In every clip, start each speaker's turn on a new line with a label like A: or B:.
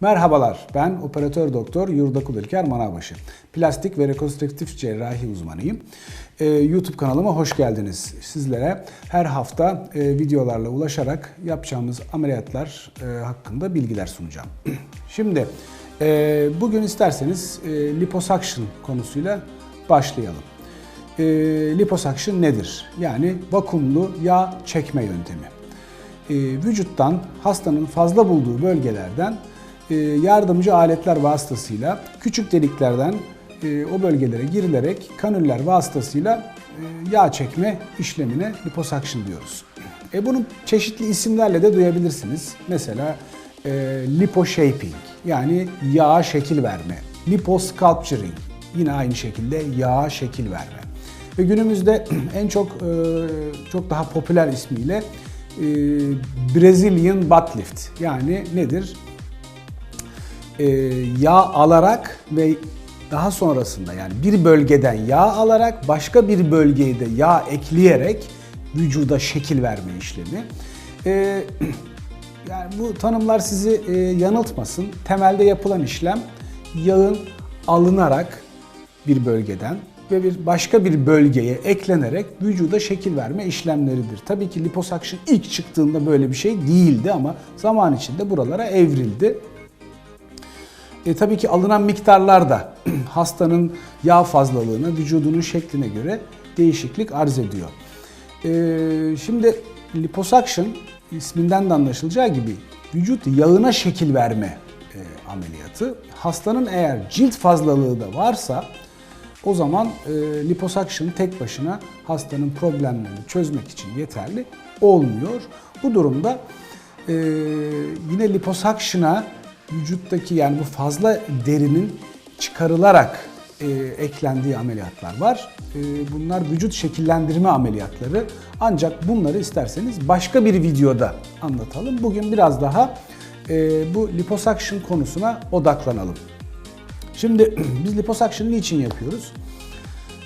A: Merhabalar, ben operatör doktor Yurdakul İlker Manavbaşı. Plastik ve rekonstrüktif cerrahi uzmanıyım. Ee, YouTube kanalıma hoş geldiniz. Sizlere her hafta e, videolarla ulaşarak yapacağımız ameliyatlar e, hakkında bilgiler sunacağım. Şimdi e, bugün isterseniz e, liposuction konusuyla başlayalım. E, liposuction nedir? Yani vakumlu yağ çekme yöntemi e, vücuttan hastanın fazla bulduğu bölgelerden yardımcı aletler vasıtasıyla küçük deliklerden e, o bölgelere girilerek kanüller vasıtasıyla e, yağ çekme işlemine liposuction diyoruz. E, bunu çeşitli isimlerle de duyabilirsiniz. Mesela e, liposhaping yani yağa şekil verme, liposculpturing yine aynı şekilde yağa şekil verme. Ve günümüzde en çok e, çok daha popüler ismiyle e, Brazilian butt lift yani nedir? E, yağ alarak ve daha sonrasında yani bir bölgeden yağ alarak başka bir bölgeye de yağ ekleyerek vücuda şekil verme işlemi. E, yani bu tanımlar sizi e, yanıltmasın. Temelde yapılan işlem yağın alınarak bir bölgeden ve bir başka bir bölgeye eklenerek vücuda şekil verme işlemleridir. Tabii ki liposuction ilk çıktığında böyle bir şey değildi ama zaman içinde buralara evrildi. E, tabii ki alınan miktarlar da hastanın yağ fazlalığına, vücudunun şekline göre değişiklik arz ediyor. E, şimdi liposuction isminden de anlaşılacağı gibi vücut yağına şekil verme e, ameliyatı. Hastanın eğer cilt fazlalığı da varsa o zaman e, liposuction tek başına hastanın problemlerini çözmek için yeterli olmuyor. Bu durumda e, yine liposuction'a vücuttaki yani bu fazla derinin çıkarılarak e, eklendiği ameliyatlar var. E, bunlar vücut şekillendirme ameliyatları. Ancak bunları isterseniz başka bir videoda anlatalım. Bugün biraz daha e, bu liposuction konusuna odaklanalım. Şimdi biz liposuction'ı niçin yapıyoruz?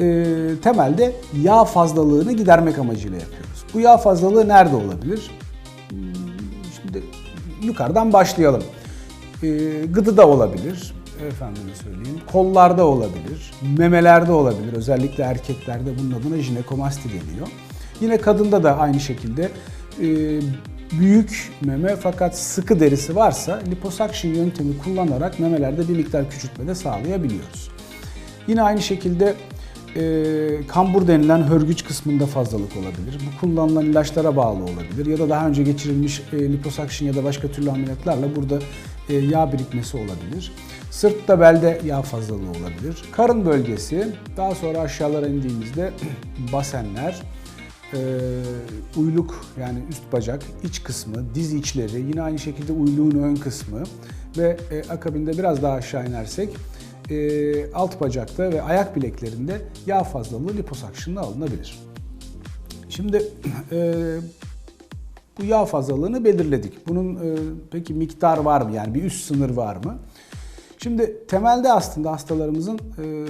A: Ee, temelde yağ fazlalığını gidermek amacıyla yapıyoruz. Bu yağ fazlalığı nerede olabilir? Hmm, Şimdi yukarıdan başlayalım. Ee, gıdıda olabilir, efendime söyleyeyim, kollarda olabilir, memelerde olabilir. Özellikle erkeklerde bunun adına jinekomasti deniyor. Yine kadında da aynı şekilde e, büyük meme fakat sıkı derisi varsa liposuction yöntemi kullanarak memelerde bir miktar küçültme de sağlayabiliyoruz. Yine aynı şekilde e, kambur denilen hörgüç kısmında fazlalık olabilir. Bu kullanılan ilaçlara bağlı olabilir ya da daha önce geçirilmiş e, liposuction ya da başka türlü ameliyatlarla burada e, yağ birikmesi olabilir. Sırtta belde yağ fazlalığı olabilir. Karın bölgesi, daha sonra aşağılara indiğimizde basenler, e, uyluk yani üst bacak, iç kısmı, diz içleri, yine aynı şekilde uyluğun ön kısmı ve e, akabinde biraz daha aşağı inersek e, alt bacakta ve ayak bileklerinde yağ fazlalığı liposuction'la alınabilir. Şimdi e, bu yağ fazlalığını belirledik. Bunun e, peki miktar var mı? Yani bir üst sınır var mı? Şimdi temelde aslında hastalarımızın e,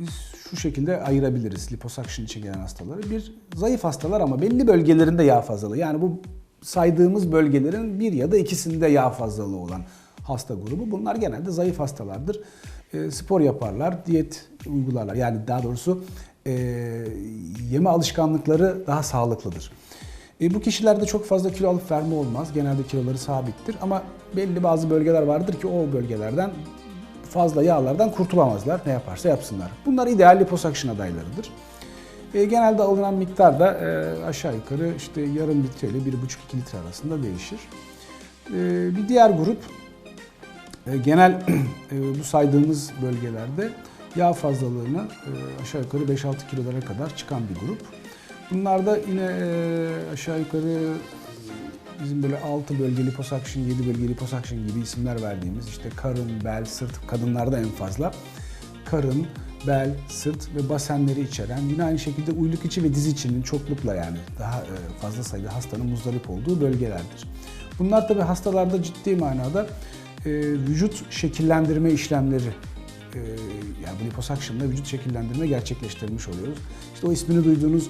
A: biz şu şekilde ayırabiliriz liposuction için gelen hastaları. Bir zayıf hastalar ama belli bölgelerinde yağ fazlalığı. Yani bu saydığımız bölgelerin bir ya da ikisinde yağ fazlalığı olan hasta grubu. Bunlar genelde zayıf hastalardır. E, spor yaparlar, diyet uygularlar. Yani daha doğrusu e, yeme alışkanlıkları daha sağlıklıdır. E, bu kişilerde çok fazla kilo alıp verme olmaz. Genelde kiloları sabittir ama belli bazı bölgeler vardır ki o bölgelerden fazla yağlardan kurtulamazlar. Ne yaparsa yapsınlar. Bunlar ideal liposuction adaylarıdır. E, genelde alınan miktar da e, aşağı yukarı işte yarım litre ile 1,5-2 litre arasında değişir. E, bir diğer grup genel e, bu saydığımız bölgelerde yağ fazlalığını e, aşağı yukarı 5-6 kilolara kadar çıkan bir grup. Bunlarda yine e, aşağı yukarı bizim böyle 6 bölge liposuction, 7 bölge liposuction gibi isimler verdiğimiz işte karın, bel, sırt, kadınlarda en fazla karın, bel, sırt ve basenleri içeren yine aynı şekilde uyluk içi ve diz içinin çoklukla yani daha e, fazla sayıda hastanın muzdarip olduğu bölgelerdir. Bunlar tabi hastalarda ciddi manada e, vücut şekillendirme işlemleri e, yani liposuction'da vücut şekillendirme gerçekleştirmiş oluyoruz. İşte o ismini duyduğunuz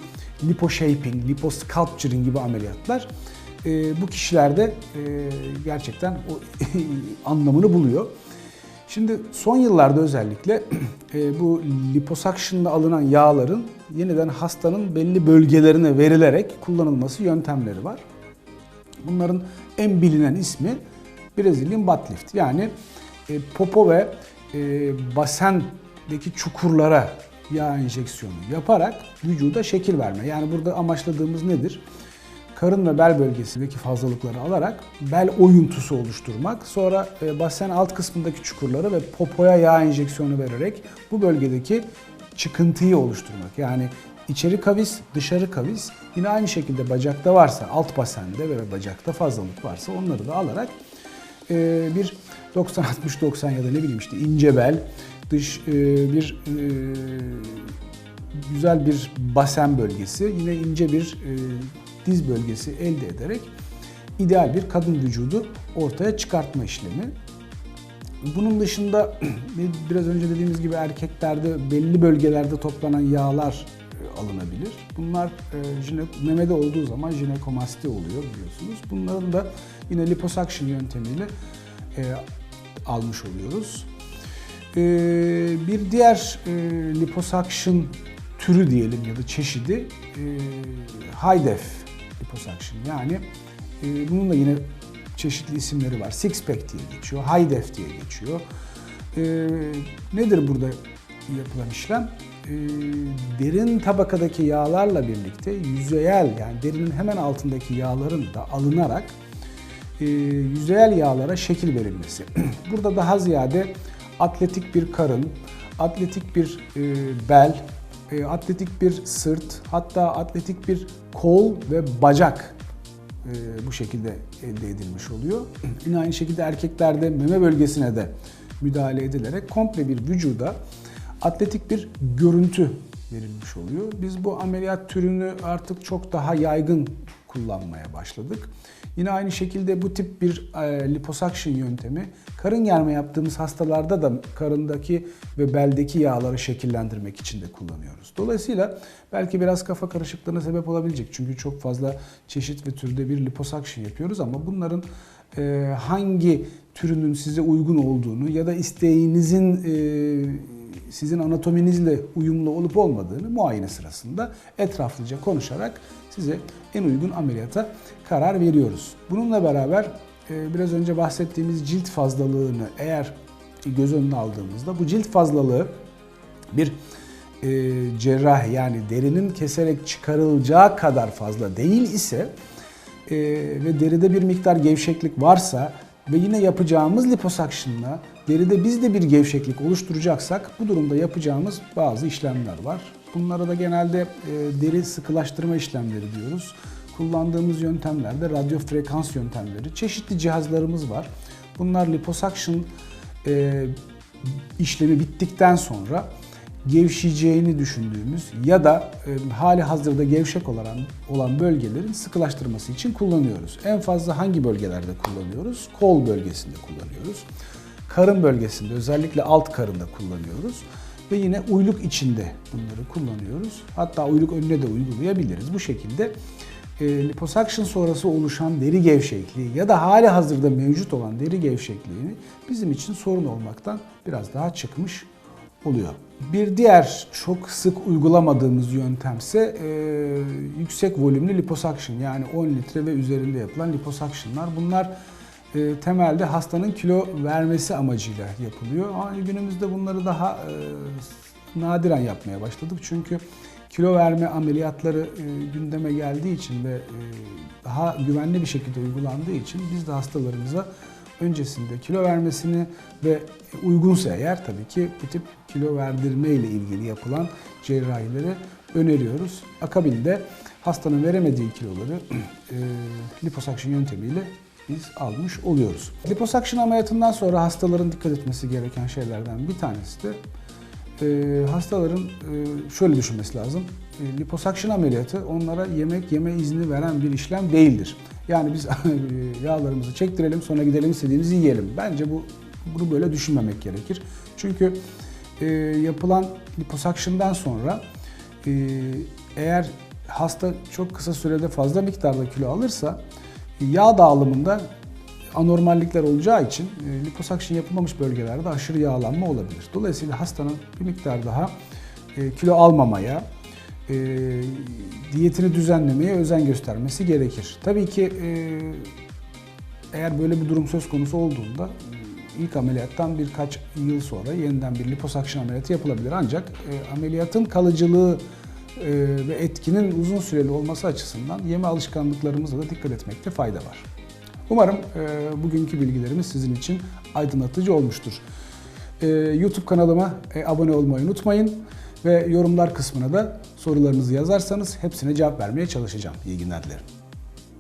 A: liposhaping, liposculpturing gibi ameliyatlar e, bu kişilerde e, gerçekten o anlamını buluyor. Şimdi son yıllarda özellikle bu liposuction'la alınan yağların yeniden hastanın belli bölgelerine verilerek kullanılması yöntemleri var. Bunların en bilinen ismi Brezilyan butt lift. Yani e, popo ve e, basendeki çukurlara yağ enjeksiyonu yaparak vücuda şekil verme. Yani burada amaçladığımız nedir? Karın ve bel bölgesindeki fazlalıkları alarak bel oyuntusu oluşturmak. Sonra e, basen alt kısmındaki çukurları ve popoya yağ enjeksiyonu vererek bu bölgedeki çıkıntıyı oluşturmak. Yani içeri kavis, dışarı kavis. Yine aynı şekilde bacakta varsa, alt basende ve bacakta fazlalık varsa onları da alarak e, bir 90-60-90 ya da ne bileyim işte ince bel, dış e, bir e, güzel bir basen bölgesi, yine ince bir e, diz bölgesi elde ederek ideal bir kadın vücudu ortaya çıkartma işlemi. Bunun dışında biraz önce dediğimiz gibi erkeklerde belli bölgelerde toplanan yağlar alınabilir. Bunlar e, memede olduğu zaman jinekomasti oluyor biliyorsunuz. Bunların da yine liposuction yöntemiyle e, almış oluyoruz. E, bir diğer e, liposuction türü diyelim ya da çeşidi e, high def liposuction yani e, bunun da yine çeşitli isimleri var. Six pack diye geçiyor, high def diye geçiyor. E, nedir burada yapılan işlem? E, derin tabakadaki yağlarla birlikte yüzeyel yani derinin hemen altındaki yağların da alınarak e, yüzeyel yağlara şekil verilmesi. Burada daha ziyade atletik bir karın, atletik bir e, bel, e, atletik bir sırt, hatta atletik bir kol ve bacak bu şekilde elde edilmiş oluyor. Yine aynı şekilde erkeklerde meme bölgesine de müdahale edilerek komple bir vücuda atletik bir görüntü verilmiş oluyor. Biz bu ameliyat türünü artık çok daha yaygın kullanmaya başladık. Yine aynı şekilde bu tip bir e, liposuction yöntemi karın germe yaptığımız hastalarda da karındaki ve beldeki yağları şekillendirmek için de kullanıyoruz. Dolayısıyla belki biraz kafa karışıklığına sebep olabilecek. Çünkü çok fazla çeşit ve türde bir liposuction yapıyoruz ama bunların e, hangi türünün size uygun olduğunu ya da isteğinizin e, sizin anatominizle uyumlu olup olmadığını muayene sırasında etraflıca konuşarak size en uygun ameliyata karar veriyoruz. Bununla beraber e, biraz önce bahsettiğimiz cilt fazlalığını eğer göz önüne aldığımızda bu cilt fazlalığı bir e, cerrahi yani derinin keserek çıkarılacağı kadar fazla değil ise e, ve deride bir miktar gevşeklik varsa ve yine yapacağımız liposuction'la deride biz de bir gevşeklik oluşturacaksak bu durumda yapacağımız bazı işlemler var. Bunlara da genelde e, deri sıkılaştırma işlemleri diyoruz. Kullandığımız yöntemlerde radyo frekans yöntemleri. Çeşitli cihazlarımız var. Bunlar liposuction e, işlemi bittikten sonra gevşeyeceğini düşündüğümüz ya da e, hali hazırda gevşek olan olan bölgelerin sıkılaştırması için kullanıyoruz. En fazla hangi bölgelerde kullanıyoruz? Kol bölgesinde kullanıyoruz. Karın bölgesinde özellikle alt karında kullanıyoruz. Ve yine uyluk içinde bunları kullanıyoruz. Hatta uyluk önüne de uygulayabiliriz. Bu şekilde e, liposuction sonrası oluşan deri gevşekliği ya da hali hazırda mevcut olan deri gevşekliğini bizim için sorun olmaktan biraz daha çıkmış oluyor. Bir diğer çok sık uygulamadığımız yöntemse e, yüksek volümlü liposuction yani 10 litre ve üzerinde yapılan liposuctionlar. Bunlar e, temelde hastanın kilo vermesi amacıyla yapılıyor. Ama günümüzde bunları daha e, nadiren yapmaya başladık. Çünkü kilo verme ameliyatları e, gündeme geldiği için ve e, daha güvenli bir şekilde uygulandığı için biz de hastalarımıza öncesinde kilo vermesini ve uygunsa eğer tabii ki bu tip kilo verdirme ile ilgili yapılan cerrahileri öneriyoruz. Akabinde hastanın veremediği kiloları e, liposuction yöntemiyle biz almış oluyoruz. Liposuction ameliyatından sonra hastaların dikkat etmesi gereken şeylerden bir tanesi de e, hastaların e, şöyle düşünmesi lazım. E, liposuction ameliyatı onlara yemek yeme izni veren bir işlem değildir. Yani biz yağlarımızı çektirelim sonra gidelim istediğimizi yiyelim. Bence bu bunu böyle düşünmemek gerekir. Çünkü e, yapılan liposuction'dan sonra e, eğer hasta çok kısa sürede fazla miktarda kilo alırsa Yağ dağılımında anormallikler olacağı için e, liposakşın yapılmamış bölgelerde aşırı yağlanma olabilir. Dolayısıyla hastanın bir miktar daha e, kilo almamaya, e, diyetini düzenlemeye özen göstermesi gerekir. Tabii ki e, eğer böyle bir durum söz konusu olduğunda e, ilk ameliyattan birkaç yıl sonra yeniden bir liposakşın ameliyatı yapılabilir. Ancak e, ameliyatın kalıcılığı e, ve etkinin uzun süreli olması açısından yeme alışkanlıklarımıza da dikkat etmekte fayda var. Umarım e, bugünkü bilgilerimiz sizin için aydınlatıcı olmuştur. E, YouTube kanalıma e, abone olmayı unutmayın ve yorumlar kısmına da sorularınızı yazarsanız hepsine cevap vermeye çalışacağım. İyi günler dilerim.